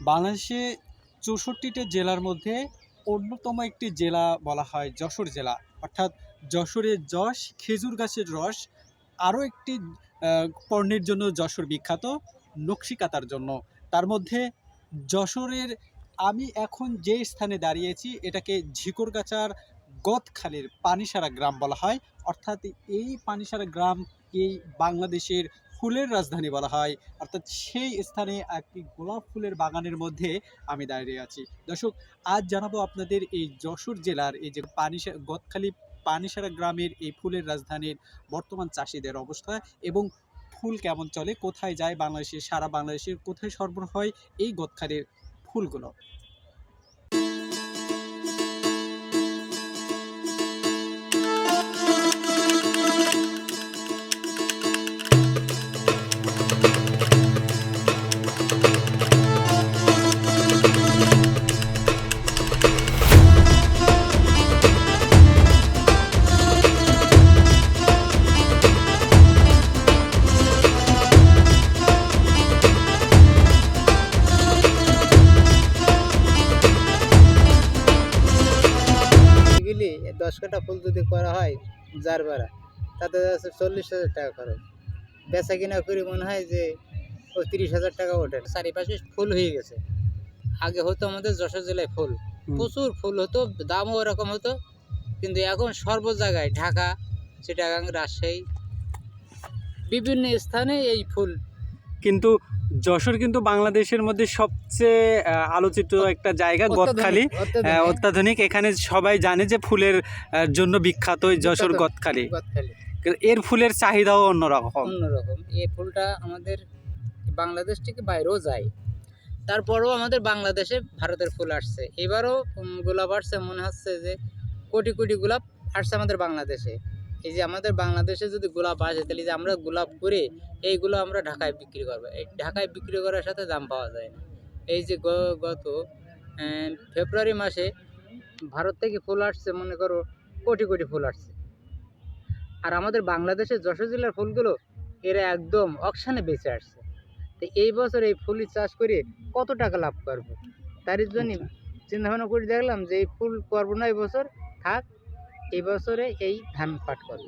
বাংলাদেশে চৌষট্টিটা জেলার মধ্যে অন্যতম একটি জেলা বলা হয় যশোর জেলা। অর্থাৎ যশোরের যশ, খেজুর গাছের রস, আরও একটি পণ্যের জন্য যশোর বিখ্যাত নকশিকাতার জন্য। তার মধ্যে যশোরের আমি এখন যে স্থানে দাঁড়িয়েছি, এটাকে ঝিকরগাছার গদখালির পানিসারা গ্রাম বলা হয়। অর্থাৎ এই পানিসারা গ্রাম এই বাংলাদেশের ফুলের রাজধানী বলা হয়। অর্থাৎ সেই স্থানে একটি গোলাপ ফুলের বাগানের মধ্যে আমি দাঁড়িয়ে আছি। দর্শক, আজ জানাব আপনাদের এই যশোর জেলার এই যে পানিসা, গদখালি পানিসারা গ্রামের এই ফুলের রাজধানীর বর্তমান চাষিদের অবস্থা এবং ফুল কেমন চলে, কোথায় যায় বাংলাদেশের সারা বাংলাদেশের কোথায় সরবরাহ হয়, এই গদখালির ফুলগুলো। দশ কাটা ফুল যদি করা হয় যার বেড়া তাতে আছে চল্লিশ হাজার টাকা খরচ। বেচা কিনা করে মনে হয় যে ও তিরিশ হাজার টাকা ওঠে। চারিপাশে ফুল হয়ে গেছে। আগে হতো আমাদের যশোর জেলায় ফুল। প্রচুর ফুল হতো দামও ওরকম হতো। কিন্তু এখন সর্ব জায়গায় ঢাকা চিটাগাং রাজশাহী বিভিন্ন স্থানে এই ফুল কিন্তু যশোর কিন্তু বাংলাদেশের মধ্যে সবচেয়ে আলোচিত একটা জায়গা গদখালি। অত্যাধুনিক- অত্যাধুনিক, এখানে সবাই জানে যে ফুলের জন্য বিখ্যাত এই যশোর গদখালি। এর ফুলের চাহিদাও অন্যরকম। অন্যরকম। এই ফুলটা আমাদের বাংলাদেশ থেকে বাইরেও যায়। তারপরেও আমাদের বাংলাদেশে ভারতের ফুল আসছে। এবারও গোলাপ আসছে মনে হচ্ছে যে কোটি কোটি গোলাপ আসছে আমাদের বাংলাদেশে। এই যে আমাদের বাংলাদেশে যদি গোলাপ আসে তাহলে যে আমরা গোলাপ করে এইগুলো আমরা ঢাকায় বিক্রি করব। এই ঢাকায় বিক্রি করার সাথে দাম পাওয়া যায় না। এই যে গত ফেব্রুয়ারি মাসে ভারত থেকে ফুল আসছে মনে করো কোটি কোটি ফুল আসছে। আর আমাদের বাংলাদেশের যশোর জেলার ফুলগুলো এরা একদম অকশানে বেঁচে আসছে। তো এই বছর এই ফুল চাষ করে কত টাকা লাভ করব? তার জন্য চিন্তা ভাবনা করে দেখলাম যে এই ফুল করব না এই বছর থাক। এই বছরে এই ধান পাট করব।